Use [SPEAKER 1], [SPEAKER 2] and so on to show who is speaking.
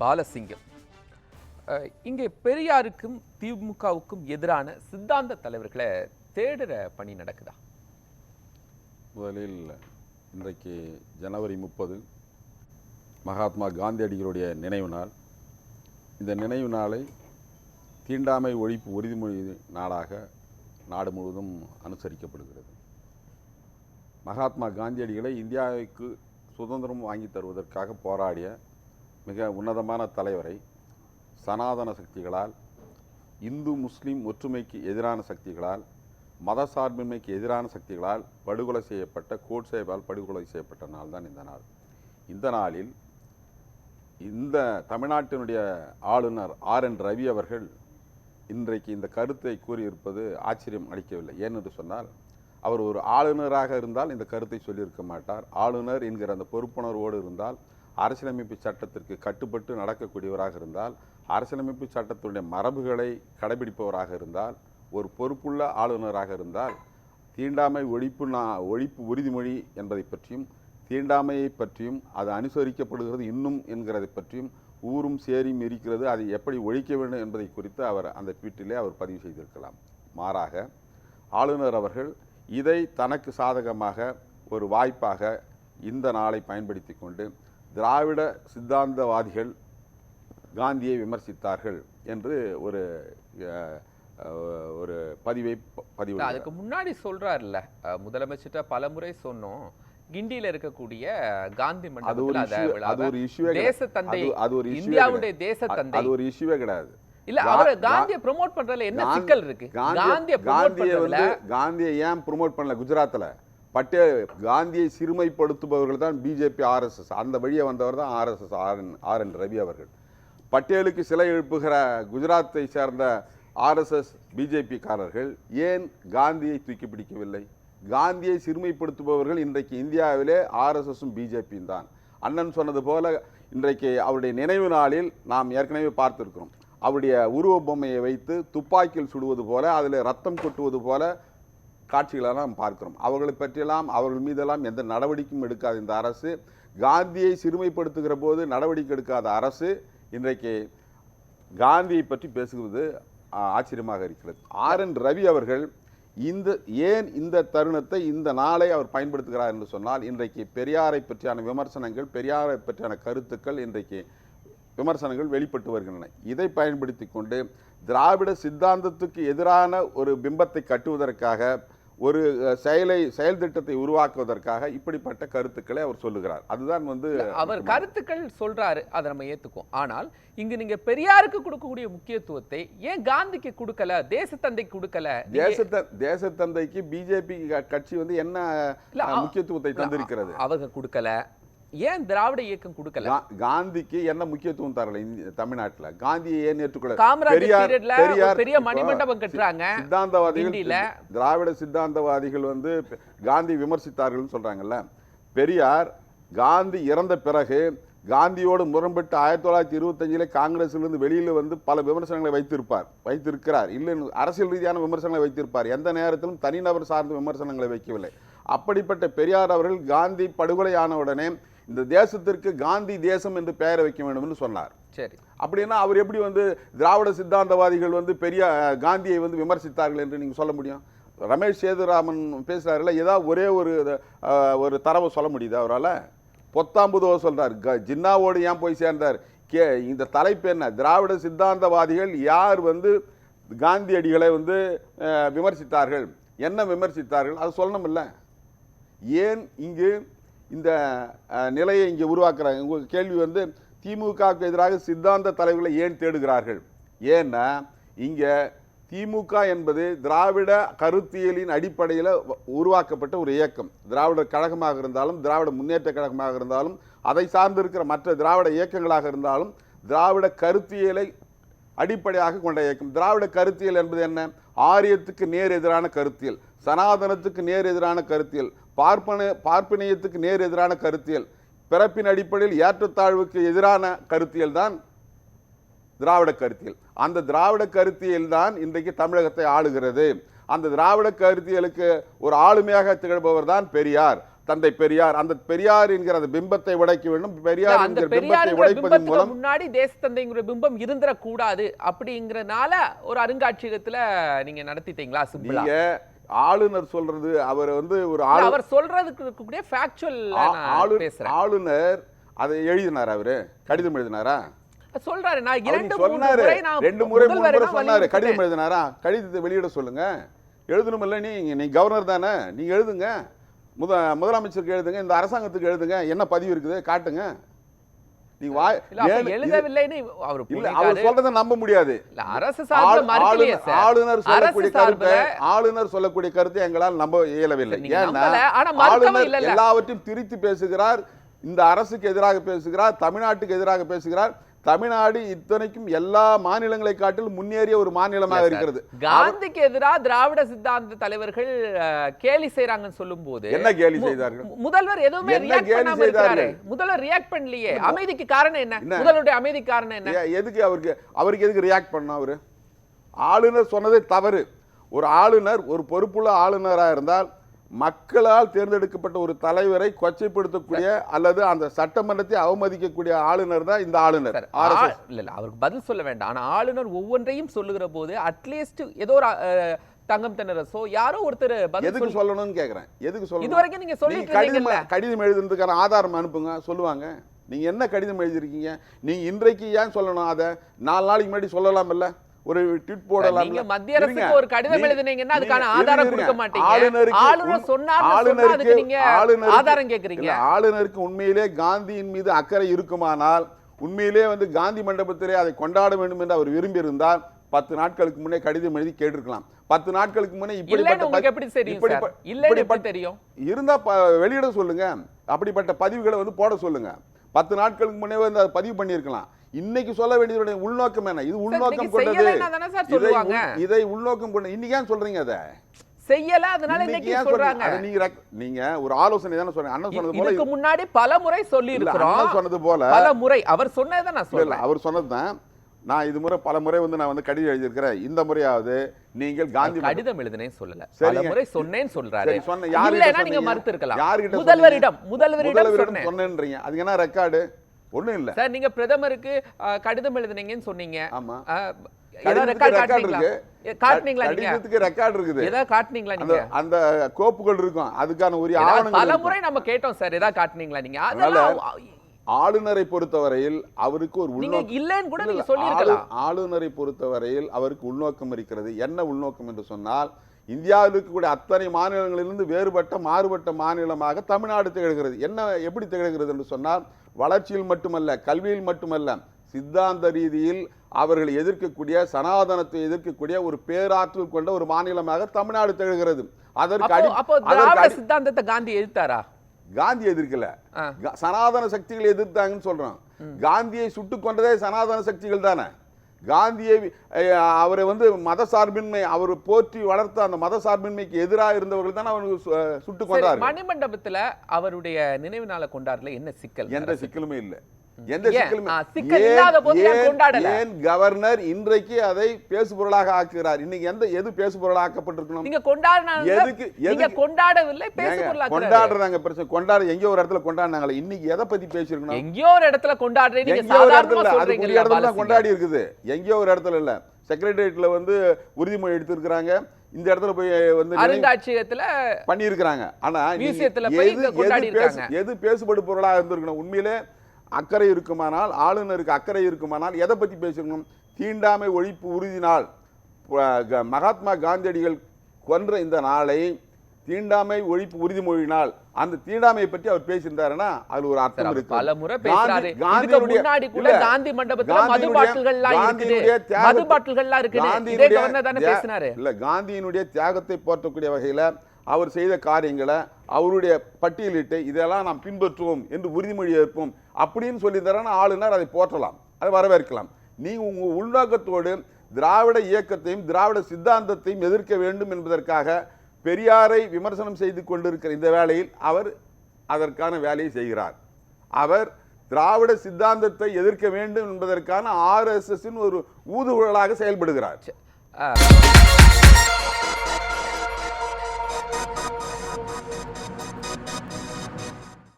[SPEAKER 1] பாலசிங்கம். இங்கே பெரியாருக்கும் திமுகவுக்கும் எதிரான சித்தாந்த தலைவர்களை தேடுற பணி நடக்குதா?
[SPEAKER 2] முதலில் இன்றைக்கு ஜனவரி முப்பது மகாத்மா காந்தியடிகளுடைய நினைவு நாள். இந்த நினைவு நாளை தீண்டாமை ஒழிப்பு உறுதிமொழி நாளாக நாடு முழுவதும் அனுசரிக்கப்படுகிறது. மகாத்மா காந்தியடிகளை இந்தியாவுக்கு சுதந்திரம் வாங்கி தருவதற்காக போராடிய மிக உன்னதமான தலைவரை சனாதன சக்திகளால் இந்து முஸ்லீம் ஒற்றுமைக்கு எதிரான சக்திகளால் மத சார்பின்மைக்கு எதிரான சக்திகளால் படுகொலை செய்யப்பட்ட கோட்சேபால் படுகொலை செய்யப்பட்ட நாள் தான் இந்த நாள். இந்த நாளில் இந்த தமிழ்நாட்டினுடைய ஆளுநர் ஆர் என் ரவி அவர்கள் இன்றைக்கு இந்த கருத்தை கூறியிருப்பது ஆச்சரியம் அளிக்கவில்லை. ஏனென்று சொன்னால் அவர் ஒரு ஆளுநராக இருந்தால் இந்த கருத்தை சொல்லியிருக்க மாட்டார். ஆளுநர் என்கிற அந்த பொறுப்புணர்வோடு இருந்தால் அரசியலமைப்பு சட்டத்திற்கு கட்டுப்பட்டு நடக்கக்கூடியவராக இருந்தால் அரசியலமைப்பு சட்டத்தினுடைய மரபுகளை கடைபிடிப்பவராக இருந்தால் ஒரு பொறுப்புள்ள ஆளுநராக இருந்தால் தீண்டாமை ஒழிப்பு நா ஒழிப்பு உறுதிமொழி என்பதை பற்றியும் தீண்டாமையை பற்றியும் அது அனுசரிக்கப்படுகிறது இன்னும் என்கிறதை பற்றியும் ஊரும் சேரியும் இருக்கிறது அதை எப்படி ஒழிக்க வேண்டும் என்பதை குறித்து அவர் அந்த ட்வீட்டிலே அவர் பதிவு செய்திருக்கலாம். மாறாக ஆளுநர் அவர்கள் இதை தனக்கு சாதகமாக ஒரு வாய்ப்பாக இந்த நாளை பயன்படுத்தி கொண்டு திராவிட சித்தாந்தவாதிகள் காந்தியை விமர்சித்தார்கள் என்று ஒரு ஒரு பதிவை பதிவு.
[SPEAKER 1] அதுக்கு முன்னாடி சொல்றாருல்ல அஹ், முதலமைச்சர்கிட்ட பலமுறை சொன்னோம் கிண்டியில இருக்கக்கூடிய காந்தி இந்தியாவுடைய. தேச தந்தை
[SPEAKER 2] அது ஒரு இஷ்யூவே கிடையாது.
[SPEAKER 1] இல்ல அவரு காந்தியை ப்ரோமோட் பண்றதுல என்ன சிக்கல் இருக்கு?
[SPEAKER 2] காந்திய-
[SPEAKER 1] காந்தியை
[SPEAKER 2] வந்து காந்தியை ஏன் ப்ரோமோட் பண்ணல குஜராத்தில் பட்டேல் காந்தியை சிறுமைப்படுத்துபவர்கள் தான் பிஜேபி ஆர்எஸ்எஸ். அந்த வழியை வந்தவர் தான் RSS R N R N Ravi அவர்கள். பட்டேலுக்கு சிலை எழுப்புகிற குஜராத்தை சேர்ந்த ஆர்எஸ்எஸ் பிஜேபிக்காரர்கள் ஏன் காந்தியை தூக்கி பிடிக்கவில்லை? காந்தியை சிறுமைப்படுத்துபவர்கள் இன்றைக்கு இந்தியாவிலே ஆர்எஸ்எஸும் பிஜேபியும் தான். அண்ணன் சொன்னது போல இன்றைக்கு அவருடைய நினைவு நாளில் நாம் ஏற்கனவே பார்த்துருக்கிறோம். அவருடைய உருவ பொம்மையை வைத்து துப்பாக்கியில் சுடுவது போல அதில் ரத்தம் கொட்டுவது போல காட்சிகளை நாம் பார்க்கிறோம். அவர்களை பற்றியெல்லாம் அவர்கள் மீதெல்லாம் எந்த நடவடிக்கையும் எடுக்காத இந்த அரசு காந்தியை சிறுமைப்படுத்துகிற போது நடவடிக்கை எடுக்காத அரசு இன்றைக்கு காந்தியை பற்றி பேசுவது ஆச்சரியமாக இருக்கிறது. ஆர். என். ரவி அவர்கள் இந்த ஏன் இந்த தருணத்தை இந்த நாளை அவர் பயன்படுத்துகிறார் என்று சொன்னால் இன்றைக்கு பெரியாரை பற்றியான விமர்சனங்கள் பெரியாரை பற்றியான கருத்துக்கள் இன்றைக்கு விமர்சனங்கள் வெளிப்பட்டு வருகின்றன. இதை பயன்படுத்தி கொண்டு திராவிட சித்தாந்தத்துக்கு எதிரான ஒரு பிம்பத்தை கட்டுவதற்காக ஒரு செயலை செயல் திட்டத்தை உருவாக்குவதற்காக இப்படிப்பட்ட கருத்துக்களை அவர் சொல்லுகிறார். அதுதான் வந்து
[SPEAKER 1] அவர் கருத்துக்கள் சொல்றாரு அதை நம்ம ஏத்துக்குவோம். ஆனால் இங்க நீங்க பெரியாருக்கு கொடுக்கக்கூடிய முக்கியத்துவத்தை ஏன் காந்திக்கு கொடுக்கல தேசத்தந்தைக்கு கொடுக்கல?
[SPEAKER 2] தேசத்த தேசத்தந்தைக்கு பிஜேபி கட்சி வந்து என்ன முக்கியத்துவத்தை தந்திருக்கிறது?
[SPEAKER 1] அவங்க கொடுக்கல. ஏன் திராவிட இயக்கம் கொடுக்கல?
[SPEAKER 2] காந்திக்கு என்ன முக்கியத்துவம் தரல தமிழ்நாட்டுல? காந்தியை ஏன் ஏற்றுக்கொள்ள
[SPEAKER 1] காமராஜர் பெரிய மணிமண்டபம் கட்டுறாங்க
[SPEAKER 2] சித்தாந்தவாதிகள். திராவிட சித்தாந்தவாதிகள் வந்து காந்தி விமர்சித்தார்கள்னு சொல்றாங்கல்ல. பெரியார் காந்தி இறந்த பிறகு காந்தியோடு முரண்பட்டு ஆயிரத்தி தொள்ளாயிரத்தி இருபத்தஞ்சில காங்கிரஸிலிருந்து வெளியில வந்து பல விமர்சனங்களை வைத்திருப்பார். வைத்திருக்கிறார். இல்லை அரசியல் ரீதியான விமர்சனங்களை வைத்திருப்பார். எந்த நேரத்திலும் தனிநபர் சார்ந்த விமர்சனங்களை வைக்கவில்லை. அப்படிப்பட்ட பெரியார் அவர்கள் காந்தி படுகொலையான உடனே இந்த தேசத்திற்கு காந்தி தேசம் என்று பெயரை வைக்க வேண்டும் என்று சொன்னார்.
[SPEAKER 1] சரி.
[SPEAKER 2] அப்படின்னா அவர் எப்படி வந்து திராவிட சித்தாந்தவாதிகள் வந்து பெரிய காந்தியை வந்து விமர்சித்தார்கள் என்று நீங்க சொல்ல முடியும்? ரமேஷ் சேதுராமன் பேசுறாருல ஏதாவது ஒரே ஒரு ஒரு தரவை சொல்ல முடியுது அவரால்? பொத்தாம்புதோ சொல்றார். க- ஜின்னாவோடு ஏன் போய் சேர்ந்தார்? கே இந்த தலைப்பு என்ன? திராவிட சித்தாந்தவாதிகள் யார் வந்து காந்தியடிகளை வந்து விமர்சித்தார்கள்? என்ன விமர்சித்தார்கள்? அது சொல்லணுமில்ல. ஏன் இங்கு இந்த நிலையை இங்கே உருவாக்குறாங்க. உங்கள் கேள்வி வந்து திமுகவுக்கு எதிராக சித்தாந்த தலைவர்களை ஏன் தேடுகிறார்கள்? ஏன்னா இங்கே திமுக என்பது திராவிட கருத்தியலின் அடிப்படையில் உருவாக்கப்பட்ட ஒரு இயக்கம். திராவிடர் கழகமாக இருந்தாலும் திராவிட முன்னேற்ற கழகமாக இருந்தாலும் அதை சார்ந்திருக்கிற மற்ற திராவிட இயக்கங்களாக இருந்தாலும் திராவிட கருத்தியலை அடிப்படையாக கொண்ட இயக்கம். திராவிட கருத்தியல் என்பது என்ன? ஆரியத்துக்கு நேர் எதிரான கருத்தியல் சனாதனத்துக்கு நேர் எதிரான கருத்தியல் பார்ப்பன பார்ப்பனியத்துக்கு நேர் எதிரான கருத்தியல் பிறப்பின் அடிப்படையில் ஏற்றத்தாழ்வுக்கு எதிரான கருத்தியல் தான் திராவிட கருத்தியல். அந்த திராவிட கருத்தியல் தான் இன்றைக்கு தமிழகத்தை ஆளுகிறது. அந்த திராவிட கருத்தியலுக்கு ஒரு ஆளுமையாக திகழ்பவர் தான் பெரியார். தந்தை பெரியார் அந்த பெரியார் என்கிற அந்த பிம்பத்தை உடைக்க வேண்டும். பெரியார் என்கிற பிம்பத்தை உடைப்பதன் மூலம்
[SPEAKER 1] முன்னாடி தேசத்தந்தைங்கிற பிம்பம் இருந்துடக்கூடாது அப்படிங்கறனால ஒரு அருங்காட்சியகத்துல நீங்க நடத்திட்டீங்களா சிம்பிளா?
[SPEAKER 2] நீங்க ஆளுநர் சொல்றது அவர் வந்து ஒரு
[SPEAKER 1] இல்ல,
[SPEAKER 2] ஆளு
[SPEAKER 1] அவர் சொல்றதுக்கு இருக்கக்கூடிய ஃபேக்சுவல்
[SPEAKER 2] ஆ- ஆளு-
[SPEAKER 1] பேசுறேன்.
[SPEAKER 2] ஆளுநர் அதை எழுதினார் அவரு? கடிதம் எழுதினாரா?
[SPEAKER 1] சொல்றாரு நான் இரண்டு
[SPEAKER 2] சொன்னாரு. ரெண்டு முறை மூணு முறை சொன்னாரு. கடிதம். எழுதினாரா? கடிதத்தை வெளியிட சொல்லுங்க. எழுதணுமில்ல நீ நீ கவர்னர் தானே. நீங்க எழுதுங்க. முத முதலமைச்சருக்கு எழுதுங்க இந்த அரசாங்கத்துக்கு எழுதுங்க என்ன பதிவு இருக்குது காட்டுங்க. நீங்க வாய்
[SPEAKER 1] எழுதவில்லைன்னு அவர்
[SPEAKER 2] இல்ல. அவர் சொல்றதை நம்ப முடியாது.
[SPEAKER 1] அரசு
[SPEAKER 2] ஆளுநர் சொல்லக்கூடிய கருத்தை ஆளுநர் சொல்லக்கூடிய கருத்தை எங்களால் நம்ப இயலவில்லை. ஏன்னா ஆளுநர். எல்லாவற்றையும் திரித்து பேசுகிறார் இந்த அரசுக்கு எதிராக பேசுகிறார் தமிழ்நாட்டுக்கு எதிராக பேசுகிறார். தமிழ்நாடு இத்தனைக்கும் எல்லா மாநிலங்களை காட்டிலும் முன்னேறிய ஒரு மாநிலமாக இருக்கிறது.
[SPEAKER 1] காந்திக்கு எதிரா திராவிட சித்தாந்த தலைவர்கள் கேலி செய்றாங்கன்னு சொல்லும்போது
[SPEAKER 2] என்ன கேலி செய்தார்கள்?
[SPEAKER 1] முதல்வர் எதுவுமே ரியாக்ட்
[SPEAKER 2] கேலி
[SPEAKER 1] பண்ணாம
[SPEAKER 2] செய்தார்கள்?
[SPEAKER 1] முதல்வர் ரியாக்ட் பண்ணலையே. அமைதிக்கு காரணம் என்ன? முதல்வருடைய அமைதிக்கு காரணம் என்ன?
[SPEAKER 2] எதுக்கு அவருக்கு அவருக்கு எதுக்கு ரியாக்ட் பண்ண அவரு? ஆளுநர் சொன்னதே தவறு. ஒரு ஆளுநர் ஒரு பொறுப்புள்ள ஆளுநராக இருந்தால் மக்களால் தேர்ந்தெடுக்கப்பட்ட ஒரு தலைவரை கொச்சைப்படுத்தக்கூடிய அல்லது அந்த சட்டமன்றத்தை அவமதிக்கக்கூடிய ஆளுநர் தான் இந்த ஆளுநர்
[SPEAKER 1] இல்ல இல்ல அவருக்கு பதில் சொல்ல வேண்டாம். ஆனா ஆளுநர் ஒவ்வொன்றையும் சொல்லுகிற போது அட்லீஸ்ட் ஏதோ ஒரு தங்கம் தென்னரசோ யாரோ ஒருத்தர்
[SPEAKER 2] எதுக்கு
[SPEAKER 1] சொல்லி
[SPEAKER 2] சொல்லணும்னு கேக்குறேன். எதுக்கு சொல்லணும்?
[SPEAKER 1] நீங்க சொல்லிட்டு
[SPEAKER 2] நீங்க கடிதம்
[SPEAKER 1] இருந்தீங்கல்ல.
[SPEAKER 2] கடிதம் எழுதுறதுக்கான ஆதாரம் அனுப்புங்க சொல்லுவாங்க. நீங்க என்ன கடிதம் எழுதிருக்கீங்க நீங்க இன்றைக்கு ஏன் சொல்லணும் அதை? நாலு நாளைக்கு முன்னாடி சொல்லலாம் இல்ல ஒரு ட்வீட் போடலாம்
[SPEAKER 1] நீங்க மத்திய அரசுக்கு ஒரு கடிதம் எழுதினீங்கன்னா அதுக்கான ஆதாரம் கொடுக்க மாட்டீங்க ஆளுநர்
[SPEAKER 2] உண்-
[SPEAKER 1] சொன்னார்னு சொன்னா
[SPEAKER 2] ஆளுநருக்கு
[SPEAKER 1] நீங்க ஆதாரம் கேக்குறீங்க.
[SPEAKER 2] ஆளுநருக்கு உண்மையிலே காந்தியின் மீது அக்கறை இருக்குமானால் உண்மையிலே வந்து காந்தி மண்டபத்திலே அதை கொண்டாட வேண்டும் என்று அவர் விரும்பி இருந்தால் பத்து நாட்களுக்கு முன்னே கடிதம் எழுதி கேட்டிருக்கலாம். பத்து நாட்களுக்கு முன்னே இப்படிப்பட்ட
[SPEAKER 1] தெரியும்
[SPEAKER 2] இருந்தா வெளியிட சொல்லுங்க. அப்படிப்பட்ட பதிவுகளை வந்து போட சொல்லுங்க. பத்து நாட்களுக்கு முன்னே வந்து அதை பதிவு பண்ணியிருக்கலாம். இன்னைக்கு சொல்ல வேண்டியதுடைய உள்நோக்கம் என்ன? இது உள்நோக்கம் கொண்டது.
[SPEAKER 1] தானே சார்
[SPEAKER 2] இதை உள்நோக்கம் கொண்டு இன்னைக்கு ஏன் சொல்றீங்க அதை?
[SPEAKER 1] செய்யல அதனால
[SPEAKER 2] இன்னைக்கு
[SPEAKER 1] சொல்றாங்க?
[SPEAKER 2] அதை நீங்க நீங்க ஒரு ஆலோசனை தானே சொன்னீங்க அண்ணன் சொன்னது போல
[SPEAKER 1] இதுக்கு முன்னாடி பல முறை சொல்லி இருக்கிறோம்
[SPEAKER 2] அண்ணன் சொன்னது போல
[SPEAKER 1] பல முறை. அவர் சொன்னதை நான் சொல்றேன்.
[SPEAKER 2] அவர் சொன்னதுதான் நான் இது முறை பல முறை வந்து நான் வந்து கடிதம் எழுதியிருக்கிறேன். இந்த முறையாவது நீங்கள் காந்தி
[SPEAKER 1] கடிதம் எழுதுனேன்னு சொல்லல.
[SPEAKER 2] சரிங்க.
[SPEAKER 1] முறை சொன்னேன்னு சொல்றாரு.
[SPEAKER 2] சரி, சொன்ன-
[SPEAKER 1] இல்லைன்னா நீங்க? மறுத்து இருக்கலாம் முதல்வரிடம்? முதல்வரிடம்
[SPEAKER 2] முதல்வரிடம்
[SPEAKER 1] சொன்னேன்.
[SPEAKER 2] சொன்னேன்றீங்க. அதுக்கு என்ன ரெக்கார்டு ஒண்ணும் இல்ல.
[SPEAKER 1] சார் நீங்க பிரதமருக்கு கடிதம் எழுதுனீங்கன்னு சொன்னீங்க.
[SPEAKER 2] ஆமா.
[SPEAKER 1] அஹ், ஏதாவது
[SPEAKER 2] கடிதத்துக்கு
[SPEAKER 1] ரெக்கார்ட்
[SPEAKER 2] ரெக்கார்ட்
[SPEAKER 1] காட்டுனீங்களா?
[SPEAKER 2] இருக்கு.
[SPEAKER 1] ஏ, காட்டுனீங்களா நீங்க?
[SPEAKER 2] கடிதத்துக்கு ரெக்கார்ட் இருக்குது.
[SPEAKER 1] ஏதாவது காட்டுனீங்களா
[SPEAKER 2] அந்த கோப்புகள் இருக்கும். அதுக்கான ஆவணங்கள்.
[SPEAKER 1] முறை நம்ம கேட்டோம் சார் ஏதாவது காட்டுனீங்களா நீங்க?
[SPEAKER 2] ஆளுநரை பொறுத்தவரையில் அவருக்கு ஒரு
[SPEAKER 1] இல்லைன்னு கூட நீங்க சொல்லியிருக்கலாம்
[SPEAKER 2] ஆளு- ஆளுநரை பொறுத்தவரையில் அவருக்கு உள்நோக்கம் இருக்கிறது. என்ன உள்நோக்கம் என்று சொன்னால் இந்தியாவில் இருக்கக்கூடிய அத்தனை மாநிலங்களிலிருந்து வேறுபட்ட மாறுபட்ட மாநிலமாக தமிழ்நாடு திகழ்கிறது. என்ன எப்படி திகழ்கிறது என்று சொன்னால் வளர்ச்சியில் மட்டுமல்ல கல்வியில் மட்டுமல்ல சித்தாந்த ரீதியில் அவர்கள் எதிர்க்கக்கூடிய சனாதனத்தை எதிர்க்கக்கூடிய ஒரு பேராற்றல் கொண்ட ஒரு மாநிலமாக தமிழ்நாடு திகழ்கிறது. அதற்கு
[SPEAKER 1] சித்தாந்தத்தை காந்தி எதிர்த்தாரா?
[SPEAKER 2] காந்தி எதிர்க்கல. சனாதன சக்திகள் எதிர்த்தாங்கன்னு சொல்றோம் காந்தியை சுட்டுக் கொண்டதே சனாதன சக்திகள் தானே? காந்தியை அவரை வந்து மத சார்பின்மை அவர் போற்றி வளர்த்த அந்த மத சார்பின்மைக்கு எதிராக இருந்தவர்கள் தானே அவனுக்கு சு- அஹ், சுட்டுக்
[SPEAKER 1] சரி,
[SPEAKER 2] கொண்டார்கள்.
[SPEAKER 1] மணிமண்டபத்துல அவருடைய நினைவு நாளை கொண்டாடல என்ன சிக்கல்?
[SPEAKER 2] எந்த சிக்கலுமே இல்லை. எந்த? சிக்கலுமே ஏன்- கவர்னர் இன்றைக்கு அதை பேசுபொருளாக ஆக்குகிறார்? இன்னைக்கு எந்த எது பேசுபொருளாக ஆக்கப்பட்டிருக்கணும்?
[SPEAKER 1] நீங்க கொண்டாடினாங்க
[SPEAKER 2] எதுக்கு-
[SPEAKER 1] நீங்க
[SPEAKER 2] எதுக்கு-
[SPEAKER 1] கொண்டாடவில்லை பேச
[SPEAKER 2] ஏங்க,
[SPEAKER 1] பொருளாக்குறாரு.
[SPEAKER 2] கொண்டாடுறாங்க பிரச்சனை. கொண்டாட எங்கேயோ ஒரு இடத்துல கொண்டாடினாங்களே. இன்னைக்கு எதை பத்தி பேசியிருக்கணும்?
[SPEAKER 1] எங்கேயோ ஒரு இடத்துல கொண்டாடுறீங்க நீங்க
[SPEAKER 2] எங்கேயோ ஒரு
[SPEAKER 1] சாதாரணமா
[SPEAKER 2] இடத்துல ஒரு இடத்துல தான் கொண்டாடி இருக்குது எங்கேயோ ஒரு இடத்துல இல்ல. செக்ரட்டரியேட்ல வந்து உறுதிமொழி எடுத்திருக்கிறாங்க. இந்த இடத்துல போய் வந்து
[SPEAKER 1] அருங்காட்சியகத்துல
[SPEAKER 2] பண்ணியிருக்கிறாங்க. ஆனா
[SPEAKER 1] மியூசியத்துல
[SPEAKER 2] எது பேசுபடு பொருளாக இருந்திருக்கணும்? உண்மையிலே அக்கறை இருக்குமானால் ஆளுநருக்கு அக்கறை இருக்குமானால் எதை பத்தி பேசிருக்கணும் தீண்டாமை ஒழிப்பு உறுதி நாள் மகாத்மா காந்தியடிகள் கொன்ற இந்த நாளை தீண்டாமை ஒழிப்பு உறுதிமொழி நாள் அந்த தீண்டாமையை பற்றி அவர் பேசியிருந்தாருன்னா அதுல ஒரு அர்த்தம் இருக்கு.
[SPEAKER 1] பல முறை பேசுறாரு. முன்னாடி கூட காந்தி மண்டபத்துல மது பாட்டில்கள்லாம் இருக்குது.
[SPEAKER 2] காந்தியினுடைய
[SPEAKER 1] மது
[SPEAKER 2] தியாகத்தை-
[SPEAKER 1] பாட்டில்கள்லாம் இருக்குது. இதே
[SPEAKER 2] காந்தியினுடைய
[SPEAKER 1] கவர்னர் தானே
[SPEAKER 2] தியா-
[SPEAKER 1] பேசினாரு.
[SPEAKER 2] இல்ல காந்தியினுடைய தியாகத்தை போற்றக்கூடிய வகையில அவர் செய்த காரியங்களை அவருடைய பட்டியலிட்டு இதெல்லாம் நாம் பின்பற்றுவோம் என்று உறுதிமொழி ஏற்போம் அப்படின்னு சொல்லியிருந்தாருன்னா ஆளுநர் அதை போற்றலாம் அதை வரவேற்கலாம். நீங்கள் உங்கள் உள்நோக்கத்தோடு திராவிட இயக்கத்தையும் திராவிட சித்தாந்தத்தையும் எதிர்க்க வேண்டும் என்பதற்காக பெரியாரை விமர்சனம் செய்து கொண்டிருக்கிற இந்த வேளையில் அவர் அதற்கான வேலையை செய்கிறார். அவர் திராவிட சித்தாந்தத்தை எதிர்க்க வேண்டும் என்பதற்கான ஆர்எஸ்எஸ்ஸின் ஒரு ஊதுகுழலாக செயல்படுகிறார்.